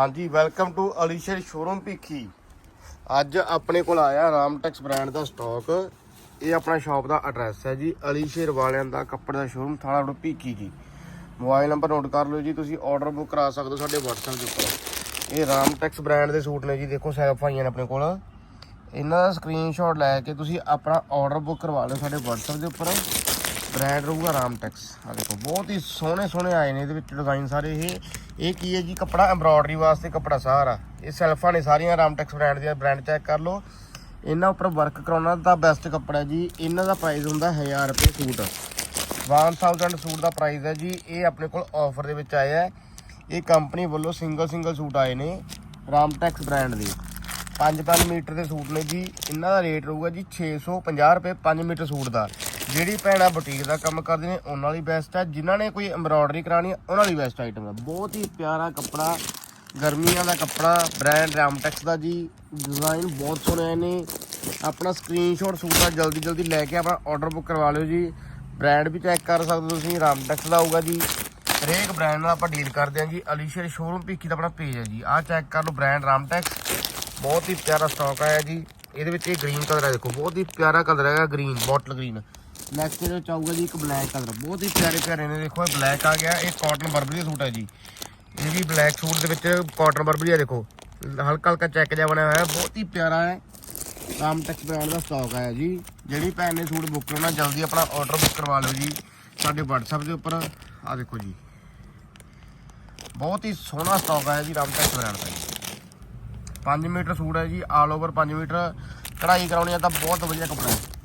ਹਾਂਜੀ welcome to Alishar showroom Bhikhi ਅੱਜ ਆਪਣੇ ਕੋਲ ਆਇਆ ਰਾਮਟੈਕਸ ਬ੍ਰਾਂਡ ਦਾ ਸਟਾਕ ਇਹ ਆਪਣਾ ਸ਼ਾਪ ਦਾ ਐਡਰੈਸ ਹੈ ਜੀ ਅਲੀਸ਼ੇਰ ਵਾਲਿਆਂ ਦਾ ਕੱਪੜੇ ਦਾ ਸ਼ੋਰੂਮ ਥਾਣਾ ਰੋਡ ਭੀਖੀ ਜੀ। ਮੋਬਾਈਲ ਨੰਬਰ ਨੋਟ ਕਰ ਲਓ ਜੀ, ਤੁਸੀਂ ਆਰਡਰ ਬੁੱਕ ਕਰਾ ਸਕਦੇ ਹੋ ਸਾਡੇ WhatsApp ਦੇ ਉੱਪਰ। ਇਹ ਰਾਮਟੈਕਸ ਬ੍ਰਾਂਡ ਦੇ ਸੂਟ ਨੇ ਜੀ, ਦੇਖੋ ਸੈਲਫ ਆਈਆਂ ਨੇ ਆਪਣੇ ਕੋਲ। ਇਹਨਾਂ ਦਾ ਸਕਰੀਨਸ਼ਾਟ ਲੈ ਕੇ ਤੁਸੀਂ ਆਪਣਾ ਆਰਡਰ ਬੁੱਕ ਕਰਵਾ ਲਓ ਸਾਡੇ WhatsApp ਦੇ ਉੱਪਰ। ਬ੍ਰਾਂਡ ਰਹੂਗਾ ਰਾਮਟੈਕਸ ਆ ਦੇਖੋ, ਬਹੁਤ ਹੀ ਸੋਹਣੇ ਸੋਹਣੇ ਆਏ ਨੇ ਇਹਦੇ ਵਿੱਚ ਡਿਜ਼ਾਈਨ ਸਾਰੇ ਇਹ। ਇਹ ਕੀ ਹੈ ਜੀ? ਕੱਪੜਾ ਐਮਬ੍ਰੋਇਡਰੀ ਵਾਸਤੇ ਕੱਪੜਾ ਸਾਰਾ। ਇਹ ਸੈਲਫਾਂ ਨੇ ਸਾਰੀਆਂ ਰਾਮਟੈਕਸ ਬ੍ਰਾਂਡ ਦੀਆਂ ਬ੍ਰਾਂਡ ਚੈੱਕ ਕਰ ਲਓ। ਇਹਨਾਂ ਉੱਪਰ ਵਰਕ ਕਰਾਉਣਾ ਤਾਂ ਬੈਸਟ ਕੱਪੜਾ ਜੀ। ਇਹਨਾਂ ਦਾ ਪ੍ਰਾਈਸ ਹੁੰਦਾ 1000 ਰੁਪਏ ਸੂਟ। 1000 ਸੂਟ ਦਾ ਪ੍ਰਾਈਸ ਹੈ ਜੀ। ਇਹ ਆਪਣੇ ਕੋਲ ਆਫਰ ਦੇ ਵਿੱਚ ਆਇਆ ਹੈ। ਇਹ ਕੰਪਨੀ ਵੱਲੋਂ ਸਿੰਗਲ ਸਿੰਗਲ ਸੂਟ ਆਏ ਨੇ ਰਾਮਟੈਕਸ ਬ੍ਰਾਂਡ ਦੇ। 5-5 ਮੀਟਰ ਦੇ ਸੂਟ ਨੇ ਜੀ। ਇਹਨਾਂ ਦਾ ਰੇਟ ਰਹੂਗਾ ਜੀ 650 ਰੁਪਏ 5 ਮੀਟਰ ਸੂਟ ਦਾ। ਜਿਹੜੀ ਭੈਣਾ ਬੁਟੀਕ ਦਾ ਕੰਮ ਕਰਦੇ ਨੇ, ਉਹਨਾਂ ਲਈ ਬੈਸਟ ਹੈ ਜਿਨ੍ਹਾਂ ਨੇ ਕੋਈ ਐਮਬ੍ਰੋਇਡਰੀ ਕਰਾਣੀ ਹੈ ਉਹਨਾਂ ਲਈ ਬੈਸਟ ਆਈਟਮ ਹੈ ਬਹੁਤ ਹੀ ਪਿਆਰਾ ਕੱਪੜਾ, ਗਰਮੀਆਂ ਦਾ ਕੱਪੜਾ ਬ੍ਰਾਂਡ ਰਾਮਟੈਕਸ ਦਾ ਜੀ। ਡਿਜ਼ਾਈਨ ਬਹੁਤ ਸੋਹਣੇ ਆਏ ਨੇ। ਆਪਣਾ ਸਕਰੀਨਸ਼ਾਟ ਸੂਟ ਦਾ ਜਲਦੀ ਜਲਦੀ ਲੈ ਕੇ ਆਪਣਾ ਆਰਡਰ ਬੁੱਕ ਕਰਵਾ ਲਿਓ ਜੀ। ਬ੍ਰਾਂਡ ਵੀ ਚੈੱਕ ਕਰ ਸਕਦੇ ਹੋ ਤੁਸੀਂ ਰਾਮਟੈਕਸ ਦਾ ਆਊਗਾ ਜੀ। ਹਰੇਕ ਬ੍ਰਾਂਡ ਨਾਲ ਆਪਾਂ ਡੀਲ ਕਰਦੇ ਹਾਂ ਜੀ। ਅਲੀਸ਼ਰ ਸ਼ੋਰੂਮ ਭੀਖੀ ਦਾ ਆਪਣਾ ਪੇਜ ਹੈ ਜੀ। ਆਹ ਚੈੱਕ ਕਰ ਲਓ ਬ੍ਰਾਂਡ ਰਾਮਟੈਕਸ ਬਹੁਤ ਹੀ ਪਿਆਰਾ ਸਟਾਕ ਆਇਆ ਜੀ। ਇਹਦੇ ਵਿੱਚ ਇਹ ਗ੍ਰੀਨ ਕਲਰ ਹੈ ਦੇਖੋ। ਬਹੁਤ ਹੀ ਪਿਆਰਾ ਕਲਰ ਹੈਗਾ ਗ੍ਰੀਨ ਬੋਟਲ ਗ੍ਰੀਨ ਨੈਕਸਟ ਇਹਦੇ ਵਿੱਚ ਆਊਗਾ ਜੀ ਇੱਕ ਬਲੈਕ ਕਲਰ ਬਹੁਤ ਹੀ ਪਿਆਰੇ ਪਿਆਰੇ ਨੇ, ਦੇਖੋ ਇਹ ਬਲੈਕ ਆ ਗਿਆ, ਇਹ ਕਾਟਨ ਬਰਬਰੀ ਦਾ ਸੂਟ ਹੈ ਜੀ। ਇਹ ਵੀ ਬਲੈਕ ਸੂਟ ਦੇ ਵਿੱਚ ਕਾਟਨ ਬਰਬਰੀ ਹੈ ਦੇਖੋ। ਹਲਕਾ ਹਲਕਾ ਚੈੱਕ ਜਿਹਾ ਬਣਿਆ ਹੋਇਆ ਹੈ ਬਹੁਤ ਹੀ ਪਿਆਰਾ ਹੈ। ਰਾਮਟੈਕਸ ਬ੍ਰਾਂਡ ਦਾ ਸਟਾਕ ਆਇਆ ਜੀ। ਜਿਹੜੀ ਭੈਣ ਨੇ ਸੂਟ ਬੁੱਕ ਕਰਨਾ, ਜਲਦੀ ਆਪਣਾ ਆਰਡਰ ਬੁੱਕ ਕਰਵਾ ਲਓ ਜੀ, ਸਾਡੇ WhatsApp ਦੇ ਉੱਪਰ। ਆ ਦੇਖੋ ਜੀ। ਬਹੁਤ ਹੀ ਸੋਹਣਾ ਸਟਾਕ ਆਇਆ ਜੀ ਰਾਮਟੈਕਸ ਬ੍ਰਾਂਡ ਦਾ ਜੀ। 5 ਮੀਟਰ ਸੂਟ ਹੈ ਜੀ ਆਲ ਓਵਰ 5 ਮੀਟਰ। ਕਢਾਈ ਕਰਾਉਣੀ ਆ ਤਾਂ ਬਹੁਤ ਵਧੀਆ ਕੱਪੜਾ ਹੈ। ਆਹ ਦੇਖੋ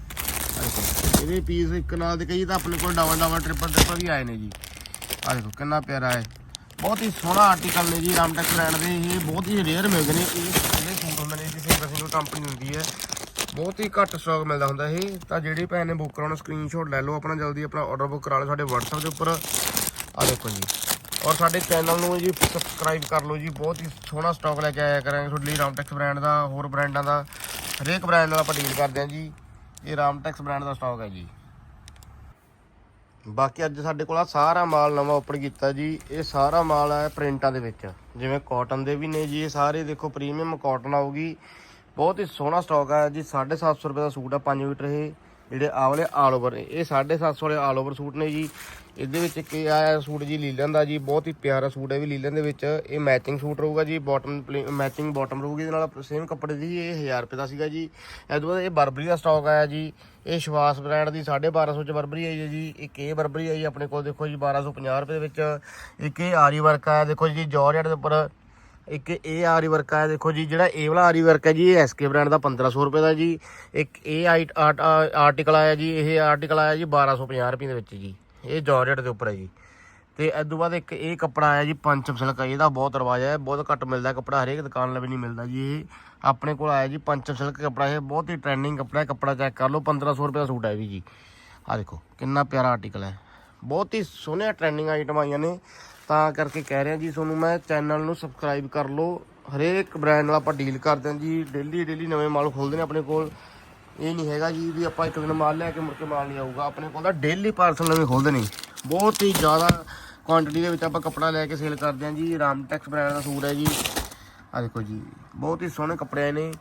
ਇਹਦੇ ਪੀਸ ਇੱਕ ਨਾਲ ਦੇ ਕਈ ਤਾਂ ਆਪਣੇ ਕੋਲ ਡਬਲ ਡਬਲ ਟ੍ਰਿਪਲ ਟ੍ਰਿਪਲ ਵੀ ਆਏ ਨੇ ਜੀ। ਆ ਦੇਖੋ, ਕਿੰਨਾ ਪਿਆਰਾ ਹੈ। ਬਹੁਤ ਹੀ ਸੋਹਣਾ ਆਰਟੀਕਲ ਨੇ ਜੀ, ਰਾਮਟੈਕ ਬ੍ਰਾਂਡ ਦੇ। ਇਹ ਬਹੁਤ ਹੀ ਰੇਅਰ ਮਿਲਦੇ ਨੇ। ਇਹ ਜਿਹੜੇ ਸੂਟ ਹੁੰਦੇ ਨੇ ਜੀ ਸਿੰਗਲ ਸਿੰਗਲ ਕੰਪਨੀ ਹੁੰਦੀ ਹੈ। ਬਹੁਤ ਹੀ ਘੱਟ ਸਟਾਕ ਮਿਲਦਾ ਹੁੰਦਾ ਇਹ। ਤਾਂ ਜਿਹੜੀ ਭੈਣ ਨੇ ਬੁੱਕ ਕਰਾਉਣਾ ਸਕਰੀਨਸ਼ਾਟ ਲੈ ਲਓ ਆਪਣਾ, ਜਲਦੀ ਆਪਣਾ ਆਰਡਰ ਬੁੱਕ ਕਰਾ ਲਓ ਸਾਡੇ WhatsApp ਦੇ ਉੱਪਰ। ਆ ਦੇਖੋ ਜੀ। ਔਰ ਸਾਡੇ ਚੈਨਲ ਨੂੰ ਜੀ ਸਬਸਕ੍ਰਾਈਬ ਕਰ ਲਓ ਜੀ। ਬਹੁਤ ਹੀ ਸੋਹਣਾ ਸਟਾਕ ਲੈ ਕੇ ਆਇਆ ਕਰਾਂਗੇ ਤੁਹਾਡੇ ਲਈ ਰਾਮਟੈਕਸ ਬ੍ਰਾਂਡ ਦਾ, ਹੋਰ ਬ੍ਰਾਂਡਾਂ ਦਾ। ਹਰੇਕ ਬ੍ਰਾਂਡ ਨਾਲ ਆਪਾਂ ਡੀਲ ਕਰਦੇ ਹਾਂ ਜੀ। ਇਹ ਰਾਮਟੈਕਸ ਬ੍ਰਾਂਡ ਦਾ ਸਟਾਕ ਹੈ ਜੀ। ਬਾਕੀ ਅੱਜ ਸਾਡੇ ਕੋਲ ਆ ਸਾਰਾ ਮਾਲ ਨਵਾਂ ਓਪਨ ਕੀਤਾ ਜੀ। ਇਹ ਸਾਰਾ ਮਾਲ ਹੈ ਪ੍ਰਿੰਟਾਂ ਦੇ ਵਿੱਚ। ਜਿਵੇਂ ਕਾਟਨ ਦੇ ਵੀ ਨੇ ਜੀ, ਇਹ ਸਾਰੇ ਦੇਖੋ ਪ੍ਰੀਮੀਅਮ ਕਾਟਨ ਆਊਗੀ ਬਹੁਤ ਹੀ ਸੋਹਣਾ ਸਟਾਕ ਆ ਜੀ। 750 ਰੁਪਏ ਦਾ ਸੂਟ ਆ 5 ਮੀਟਰ ਇਹ। ਜਿਹੜੇ ਆਹ ਵਾਲੇ ਆਲ ਓਵਰ ਨੇ। ਇਹ 750 ਵਾਲੇ ਆਲ ਓਵਰ ਸੂਟ ਨੇ ਜੀ। ਇਹਦੇ ਵਿੱਚ ਇੱਕ ਇਹ ਆਇਆ ਸੂਟ ਜੀ ਲੀਲਨ ਦਾ ਜੀ, ਬਹੁਤ ਹੀ ਪਿਆਰਾ ਸੂਟ ਹੈ ਵੀ ਲੀਲਨ ਦੇ ਵਿੱਚ। ਇਹ ਮੈਚਿੰਗ ਸੂਟ ਰਹੂਗਾ ਜੀ ਬਾਟਮ ਮੈਚਿੰਗ ਬਾਟਮ ਰਹੂਗੀ, ਇਹਦੇ ਨਾਲ ਸੇਮ ਕੱਪੜੇ ਦੀ ਇਹ 1000 ਰੁਪਏ ਦਾ ਸੀਗਾ ਜੀ। ਇਹ ਤੋਂ ਬਾਅਦ ਇਹ ਬਰਬਰੀ ਦਾ ਸਟਾਕ ਆਇਆ ਜੀ। ਇਹ ਸ਼ਵਾਸ ਬ੍ਰਾਂਡ ਦੀ 1250 ਚ ਬਰਬਰੀ ਆਈ ਹੈ ਜੀ। ਇੱਕ ਇਹ ਬਰਬਰੀ ਆਈ ਆਪਣੇ ਕੋਲ, ਦੇਖੋ ਜੀ 1250 ਰੁਪਏ ਦੇ ਵਿੱਚ। ਇੱਕ ਇਹ ਆਰੀ ਵਰਕ ਆਇਆ, ਦੇਖੋ ਜੀ ਜਾਰਜਟ ਦੇ ਉੱਪਰ। ਇੱਕ ਇਹ ਆਰੀ ਵਰਕ ਆਇਆ ਦੇਖੋ ਜੀ, ਜਿਹੜਾ ਇਹ ਵਾਲਾ ਆਰੀ ਵਰਕ ਹੈ ਜੀ, ਇਹ ਐਸਕੇ ਬ੍ਰਾਂਡ ਦਾ 1500 ਰੁਪਏ ਦਾ ਜੀ। ਇੱਕ ਇਹ ਆਰਟੀਕਲ ਆਇਆ ਜੀ, ਇਹ ਆਰਟੀਕਲ ਆਇਆ ਜੀ 1250 ਰੁਪਏ ਦੇ ਵਿੱਚ ਜੀ। ਇਹ ਜਾਰਜਟ ਦੇ ਉੱਪਰ ਹੈ ਜੀ। ਤੇ ਇਸ ਤੋਂ ਬਾਅਦ ਇੱਕ ਇਹ ਕੱਪੜਾ ਆਇਆ ਜੀ ਪੰਚਮ ਸਿਲਕ ਇਹਦਾ ਬਹੁਤ ਰਿਵਾਜ ਹੈ, ਬਹੁਤ ਘੱਟ ਮਿਲਦਾ ਕੱਪੜਾ, ਹਰੇਕ ਦੁਕਾਨ ਲਈ ਨਹੀਂ ਮਿਲਦਾ ਜੀ ਇਹ। ਆਪਣੇ ਕੋਲ ਆਇਆ ਜੀ ਪੰਚਮ ਸਿਲਕ ਕੱਪੜਾ, ਇਹ ਬਹੁਤ ਹੀ ਟ੍ਰੈਂਡਿੰਗ ਕੱਪੜਾ ਹੈ, ਕੱਪੜਾ ਚੈੱਕ ਕਰ ਲਓ 1500 ਰੁਪਏ ਦਾ ਸੂਟ ਹੈ ਵੀ ਜੀ। ਆ ਦੇਖੋ, ਕਿੰਨਾ ਪਿਆਰਾ ਆਰਟੀਕਲ ਹੈ। ਬਹੁਤ ਹੀ ਸੋਹਣੀਆਂ ਟ੍ਰੈਂਡਿੰਗ ਆਈਟਮ ਆਈਆਂ ਨੇ। ਤਾਂ ਕਰਕੇ ਕਹਿ ਰਿਹਾ ਜੀ, ਤੁਹਾਨੂੰ ਮੈਂ ਚੈਨਲ ਨੂੰ ਸਬਸਕ੍ਰਾਈਬ ਕਰ ਲਓ। ਹਰੇਕ ਬ੍ਰਾਂਡ ਨਾਲ ਆਪਾਂ ਡੀਲ ਕਰਦੇ ਹਾਂ ਜੀ। ਡੇਲੀ ਡੇਲੀ ਨਵੇਂ ਮਾਲ ਖੋਲਦੇ ਨੇ ਆਪਣੇ ਕੋਲ। ਇਹ ਨਹੀਂ ਹੈਗਾ ਜੀ ਵੀ ਆਪਾਂ ਇੱਕ ਦਿਨ ਮਾਲ ਲੈ ਕੇ ਮੁੜ ਕੇ ਮਾਲ ਨਹੀਂ ਆਊਗਾ। ਆਪਣੇ ਕੋਲ ਤਾਂ ਡੇਲੀ ਪਾਰਸਲ ਨਵੇਂ ਖੋਲਦੇ ਨੇ। ਬਹੁਤ ਹੀ ਜ਼ਿਆਦਾ ਕੁਆਂਟੀਟੀ ਦੇ ਵਿੱਚ ਆਪਾਂ ਕੱਪੜਾ ਲੈ ਕੇ ਸੇਲ ਕਰਦੇ ਹਾਂ ਜੀ। ਰਾਮਟੈਕਸ ਬ੍ਰਾਂਡ ਦਾ ਸੂਟ ਹੈ ਜੀ। ਆ ਦੇਖੋ ਜੀ, ਬਹੁਤ ਹੀ ਸੋਹਣੇ ਕੱਪੜੇ ਆਏ ਨੇ।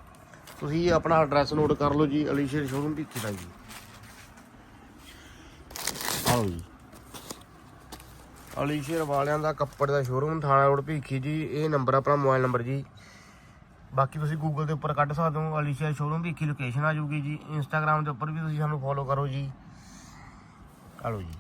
ਤੁਸੀਂ ਆਪਣਾ ਐਡਰੈਸ ਨੋਟ ਕਰ ਲਓ ਜੀ। ਅਲੀਸ਼ੇਰ ਸ਼ੋਰੂਮ ਭੀਖੀ ਦਾ ਜੀ। ਆਓ ਜੀ। ਅਲੀਸ਼ਰ ਵਾਲਿਆਂ ਦਾ ਕੱਪੜੇ ਦਾ ਸ਼ੋਰੂਮ ਥਾਣਾ ਰੋਡ ਭੀਖੀ ਜੀ, ਇਹ ਨੰਬਰ ਆਪਣਾ ਮੋਬਾਈਲ ਨੰਬਰ ਜੀ। ਬਾਕੀ ਤੁਸੀਂ ਗੂਗਲ ਦੇ ਉੱਪਰ ਕੱਢ ਸਕਦੇ ਹੋ ਅਲੀਸ਼ੇਰ ਸ਼ੋਰੂਮ ਭੀਖੀ ਲੋਕੇਸ਼ਨ ਆ ਜੂਗੀ ਜੀ। ਇੰਸਟਾਗ੍ਰam ਦੇ ਉੱਪਰ ਵੀ ਤੁਸੀਂ ਸਾਨੂੰ ਫੋਲੋ ਕਰੋ ਜੀ। ਆਲੋ ਜੀ।